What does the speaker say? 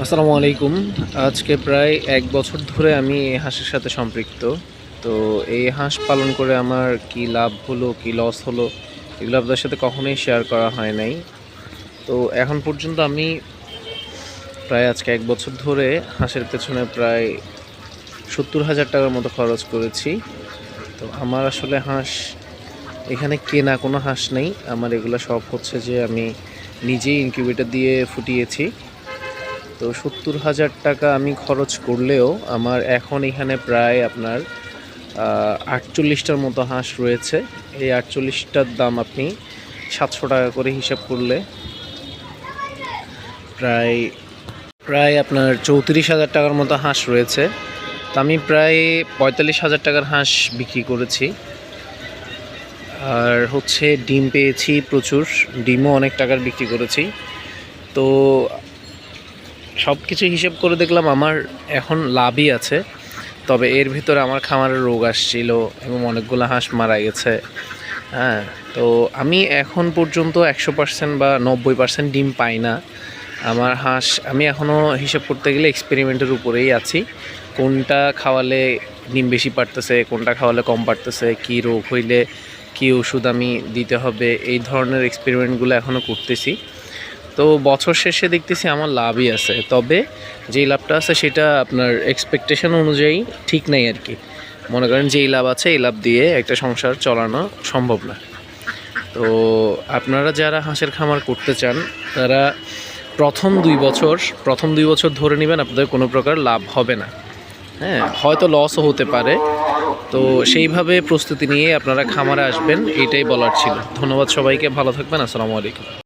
আসসালামু আলাইকুম। আজকে প্রায় এক বছর ধরে আমি এই হাঁসের সাথে সম্পৃক্ত। তো এই হাঁস পালন করে আমার কি লাভ হলো, কি লস হলো, এগুলো আপনাদের সাথে কখনোই শেয়ার করা হয় নাই। তো এখন পর্যন্ত আমি প্রায় আজকে এক বছর ধরে হাঁসের পেছনে প্রায় সত্তর হাজার টাকার মতো খরচ করেছি। তো আমার আসলে হাঁস, এখানে কেনা কোনো হাঁস নেই। আমার এগুলো সব হচ্ছে যে আমি নিজেই ইনকিউবেটর দিয়ে ফুটিয়েছি। তো সত্তর হাজার টাকা আমি খরচ করলেও আমার এখন এখানে প্রায় আপনার আটচল্লিশটার মতো হাঁস রয়েছে। এই আটচল্লিশটার দাম আপনি সাতশো টাকা করে হিসাব করলে প্রায় প্রায় আপনার চৌত্রিশ হাজার টাকার মতো হাঁস রয়েছে। তো আমি প্রায় পঁয়তাল্লিশ হাজার টাকার হাঁস বিক্রি করেছি। আর হচ্ছে ডিম পেয়েছি প্রচুর, ডিমও অনেক টাকার বিক্রি করেছি। তো সব কিছু হিসেব করে দেখলাম আমার এখন লাভই আছে। তবে এর ভিতরে আমার খামারের রোগ আসছিল এবং অনেকগুলো হাঁস মারা গেছে। হ্যাঁ তো আমি এখন পর্যন্ত একশো পার্সেন্ট বা নব্বই পার্সেন্ট ডিম পাই না। আমার হাঁস, আমি এখনও হিসেব করতে গেলে এক্সপেরিমেন্টের উপরেই আছি। কোনটা খাওয়ালে ডিম বেশি পারতেছে, কোনটা খাওয়ালে কম পারতেছে, কী রোগ হইলে কী ওষুধ আমি দিতে হবে, এই ধরনের এক্সপেরিমেন্টগুলো এখনও করতেছি। তো বছর শেষে দেখতেছি আমার লাভই আছে। তবে যেই লাভটা আছে সেটা আপনার এক্সপেকটেশন অনুযায়ী ঠিক নাই আর কি। মনে করেন যেই লাভ আছে এই লাভ দিয়ে একটা সংসার চালানো সম্ভব না। তো আপনারা যারা হাঁসের খামার করতে চান, তারা প্রথম দুই বছর, প্রথম দুই বছর ধরে নেবেন, আপনাদের কোনো প্রকার লাভ হবে না। হ্যাঁ হয়তো লসও হতে পারে। তো সেইভাবে প্রস্তুতি নিয়ে আপনারা খামারে আসবেন, এটাই বলার ছিল। ধন্যবাদ সবাইকে, ভালো থাকবেন, আসসালামু আলাইকুম।